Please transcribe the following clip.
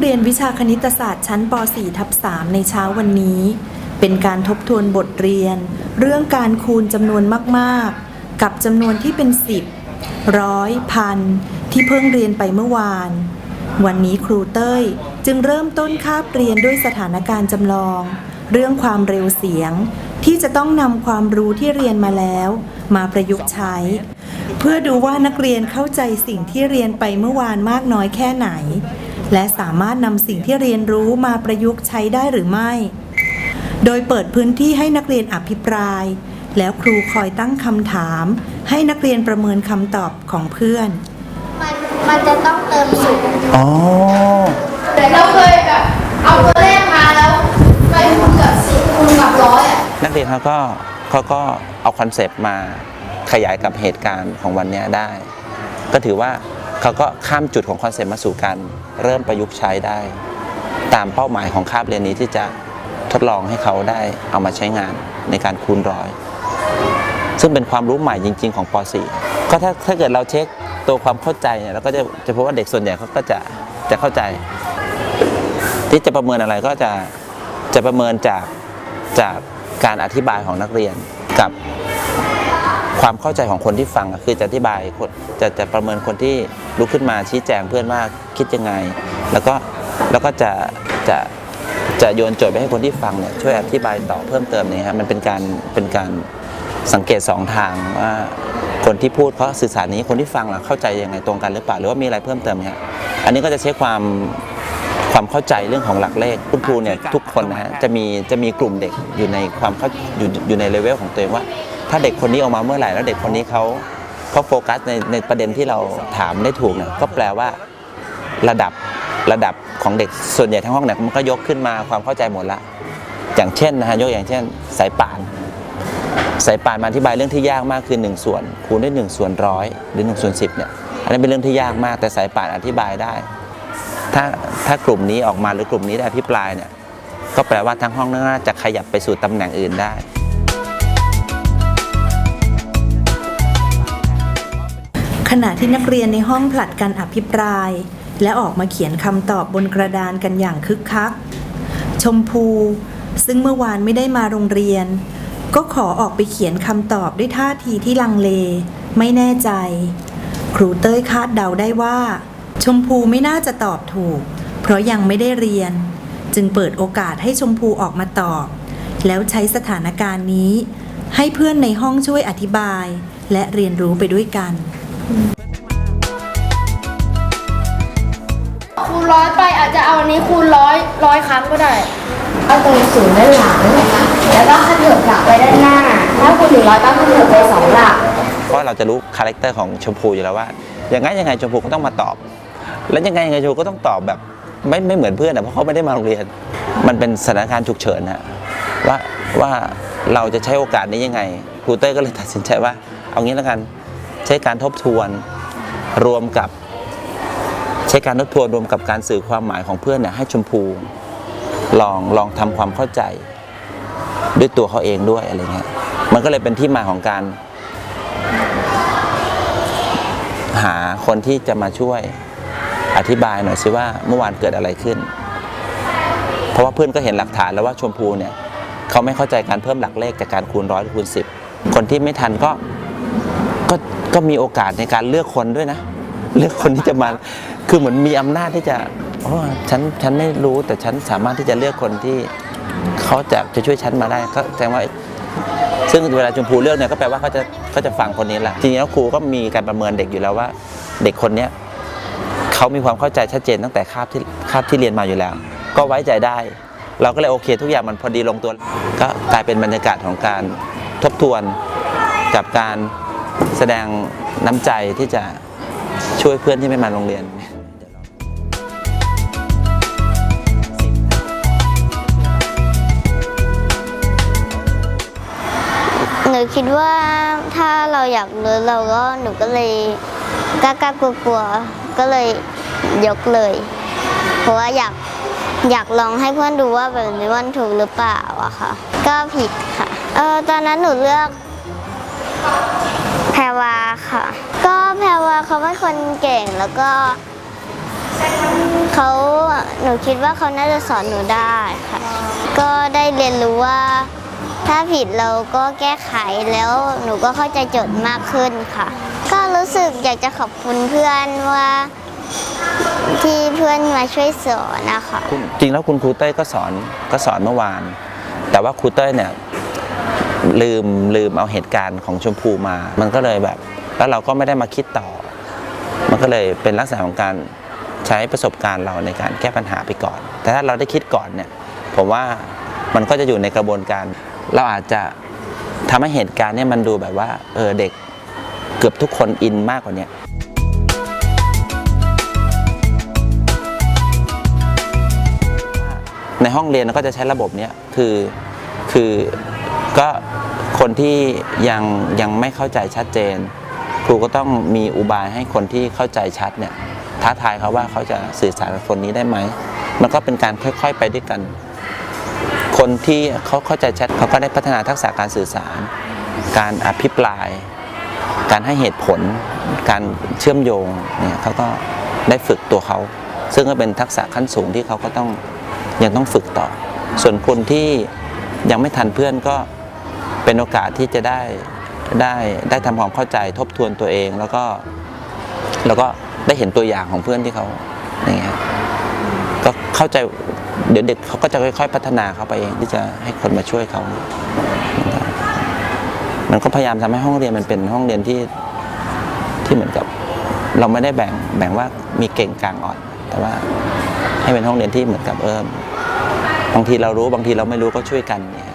เรียนวิชาคณิตศาสตร์ชั้นป .4 ทับ3ในเช้าวันนี้ เป็นการทบทวนบทเรียน เรื่องการคูณจำนวนมากๆ กับจำนวนที่เป็น 10 ร้อยพัน ที่เพิ่งเรียนไปเมื่อวาน วันนี้ครูเต้ยจึงเริ่มต้นคาบเรียนด้วยสถานการณ์จำลอง เรื่องความเร็วเสียง ที่จะต้องนำความรู้ที่เรียนมาแล้ว มาประยุกต์ใช้ เพื่อดูว่านักเรียนเข้าใจสิ่งที่เรียนไปเมื่อวานมากน้อยแค่ไหน และสามารถนำสิ่งที่เรียนรู้มาประยุกต์ใช้ได้หรือไม่ โดยเปิดพื้นที่ให้นักเรียนอภิปราย แล้วครูคอยตั้งคำถาม ให้นักเรียนประเมินคำตอบของเพื่อน มันมันจะต้องเติมสูงอ๋อเราเคยแบบเอาตัวเลขมาแล้วไปคูณกับสิบคูณกับร้อยอะนักเรียนเขาก็เขาก็เอาคอนเซปต์มาขยายกับเหตุการณ์ของวันเนี้ยได้ ก็ถือว่า เขาก็ข้ามจุดของคอนเซปต์มาสู่การเริ่มประยุกต์ใช้ได้ ตามเป้าหมายของคาบเรียนนี้ที่จะทดลองให้เขาได้เอามาใช้งานในการคูณร้อย ซึ่งเป็นความรู้ใหม่จริง ๆ ของป .4 ก็ถ้าถ้าเกิดเราเช็คตัวความเข้าใจเนี่ยเราก็จะจะพบว่าเด็กส่วนใหญ่เขาก็จะจะเข้าใจ ที่จะประเมินอะไรก็จะจะประเมินจากจากการอธิบายของนักเรียนกับ ความเข้าใจของคนที่ฟังคือจะอธิบายคนจะจะประเมินคนที่ลุกขึ้นมาชี้แจงเพื่อนว่าคิดยังไง แล้วก็แล้วก็จะจะจะโยนโจทย์ไปให้คนที่ฟังเนี่ยช่วยอธิบายต่อเพิ่มเติมเนี่ยฮะมันเป็นการเป็นการสังเกตสองทางว่าคนที่พูดเขาสื่อสารนี้คนที่ฟังล่ะเข้าใจยังไงตรงกันหรือเปล่าหรือว่ามีอะไรเพิ่มเติมไหมฮะอันนี้ก็จะใช้ความ ความเข้าใจเรื่องของหลักเลขคุณครูเนี่ยทุกคนนะฮะจะมีจะมีกลุ่มเด็กอยู่ในความเข้าอยู่อยู่ในเลเวลของตัวเองว่า ถ้าเด็กคนนี้ออกมาเมื่อไหร่แล้วเด็กคนนี้เขาเขาโฟกัสในในประเด็นที่เราถามได้ถูกเนี่ยก็แปลว่าระดับระดับของเด็กส่วนใหญ่ทั้งห้องเนี่ยมันก็ยกขึ้นมาความเข้าใจหมดละอย่างเช่นนะฮะยกอย่างเช่น สายป่าน สายป่านมาอธิบายเรื่องที่ยากมากคือ 1 ส่วนคูณด้วย1ส่วนร้อยหรือ1ส่วน10เนี่ยอันนี้นเป็นเรื่องที่ยากมากแต่สายป่านอธิบายได้ ถ้าถ้ากลุ่มนี้ออกมาหรือกลุ่มนี้ได้อภิปรายเนี่ยก็แปลว่าทั้งห้องน่าจะขยับไปสู่ตำแหน่งอื่นได้ ขณะที่นักเรียนในห้องผลัดกันอภิปราย และออกมาเขียนคำตอบบนกระดานกันอย่างคึกคัก ชมพู ซึ่งเมื่อวานไม่ได้มาโรงเรียน ก็ขอออกไปเขียนคำตอบด้วยท่าทีที่ลังเล ไม่แน่ใจ ครูเต้ยคาดเดาได้ว่า ชมพูไม่น่าจะตอบถูก เพราะยังไม่ได้เรียน จึงเปิดโอกาสให้ชมพูออกมาตอบ แล้วใช้สถานการณ์นี้ ให้เพื่อนในห้องช่วยอธิบาย และเรียนรู้ไปด้วยกันคูณร้อยไปอาจจะเอาอันนี้คูณร้อยร้อยครั้งก็ได้ เอาตรงศูนย์ด้านหลัง แล้วก็ขยับหลักไปด้านหน้า ถ้าคุณถึงร้อยก็ขยับไปสองหลัก เพราะเราจะรู้คาแรคเตอร์ของชมพูอยู่แล้วว่า อย่างไงยังไงชมพูก็ต้องมาตอบ แล้วยังไงยังไงชมพูก็ต้องตอบแบบไม่ไม่เหมือนเพื่อนอะเพราะเขาไม่ได้มาโรงเรียน มันเป็นสถานการณ์ฉุกเฉินฮะว่าว่าเราจะใช้โอกาสนี้ยังไงครูเต้ยก็เลยตัดสินใจว่า เอางี้แล้วกันใช้การทบทวนรวมกับ ใช้การทบทวนรวมกับการสื่อความหมายของเพื่อนเนี่ยให้ชมพูลองลองทำความเข้าใจ ด้วยตัวเขาเองด้วยอะไรเงี้ยมันก็เลยเป็นที่มาของการ หาคนที่จะมาช่วย อธิบายหน่อยสิว่าเมื่อวานเกิดอะไรขึ้น เพราะว่าเพื่อนก็เห็นหลักฐานแล้วว่าชมพูเนี่ยเขาไม่เข้าใจการเพิ่มหลักเลขจากการคูณร้อยหรือคูณสิบคนที่ไม่ทันก็ก็ก็มีโอกาสในการเลือกคนด้วยนะ เลือกคนที่จะมาคือเหมือนมีอำนาจที่จะอ๋อฉันฉันไม่รู้แต่ฉันสามารถที่จะเลือกคนที่เขาจะจะช่วยฉันมาได้ก็แสดงว่าซึ่งเวลาชมพูเลือกเนี่ยก็แปลว่าเขาจะเขาจะฟังคนนี้แหละจริงๆแล้วครูก็มีการประเมินเด็กอยู่แล้วว่า เด็กคนเนี้ย เขามีความเข้าใจชัดเจนตั้งแต่คาบที่คาบที่เรียนมาอยู่แล้ว ก็ไว้ใจได้ เราก็เลยโอเค ทุกอย่างมันพอดีลงตัว ก็กลายเป็นบรรยากาศของการทบทวนกับการแสดงน้ำใจที่จะช่วยเพื่อนที่ไม่มาโรงเรียนหนูคิดว่าถ้าเราอยากรู้เราก็หนูก็เลยกล้ากลัวกลัว ก็เลยยกเลย เพราะว่าอยากอยากลองให้เพื่อนดูว่าแบบนี้มันถูกหรือเปล่าอะค่ะ ก็ผิดค่ะ เออตอนนั้นหนูเลือกแพรวาค่ะ ก็แพรวาเขาเป็นคนเก่งแล้วก็เขาหนูคิดว่าเขาน่าจะสอนหนูได้ค่ะ ก็ได้เรียนรู้ว่า ถ้าผิดเราก็แก้ไขแล้วหนูก็เข้าใจโจทย์มากขึ้นค่ะ ก็รู้สึกอยากจะขอบคุณเพื่อนว่าที่เพื่อนมาช่วยสอนนะคะคุณจริงแล้วคุณครูเต้ยก็สอนก็สอนเมื่อวาน แต่ว่าครูเต้ยเนี่ยลืมลืมเอาเหตุการณ์ของชมพูมา มันก็เลยแบบ แล้วเราก็ไม่ได้มาคิดต่อ มันก็เลยเป็นลักษณะของการใช้ประสบการณ์เราในการแก้ปัญหาไปก่อน แต่ถ้าเราได้คิดก่อนเนี่ย ผมว่ามันก็จะอยู่ในกระบวนการ เราอาจจะทำให้เหตุการณ์เนี่ยมันดูแบบว่าเออเด็ก เกือบทุกคนอินมากกว่านี้ในห้องเรียนเราก็จะใช้ระบบเนี้ยคือคือก็คนที่ยังยังไม่เข้าใจชัดเจน ครูก็ต้องมีอุบายให้คนที่เข้าใจชัดเนี่ยท้าทายเขาว่าเขาจะสื่อสารกับคนนี้ได้ไหม มันก็เป็นการค่อยๆไปด้วยกัน คนที่เขาเข้าใจชัดเขาก็ได้พัฒนาทักษะการสื่อสาร การอภิปราย การให้เหตุผล การเชื่อมโยงเนี่ยเขาก็ได้ฝึกตัวเขา ซึ่งก็เป็นทักษะขั้นสูงที่เขาก็ต้องยังต้องฝึกต่อ ส่วนคนที่ยังไม่ทันเพื่อนก็เป็นโอกาสที่จะได้ได้ได้ทำความเข้าใจทบทวนตัวเองแล้วก็แล้วก็ได้เห็นตัวอย่างของเพื่อนที่เขาอย่างเงี้ยก็เข้าใจเดี๋ยวเด็กเขาก็จะค่อย ๆ พัฒนาเขาไปเองที่จะให้คนมาช่วยเขา มันก็พยายามทำให้ห้องเรียนมันเป็นห้องเรียนที่ที่เหมือนกับ เราไม่ได้แบ่งแบ่งว่ามีเก่งกลางอ่อน แต่ว่าให้เป็นห้องเรียนที่เหมือนกับเออบางทีเรารู้บางทีเราไม่รู้ก็ช่วยกันเนี่ย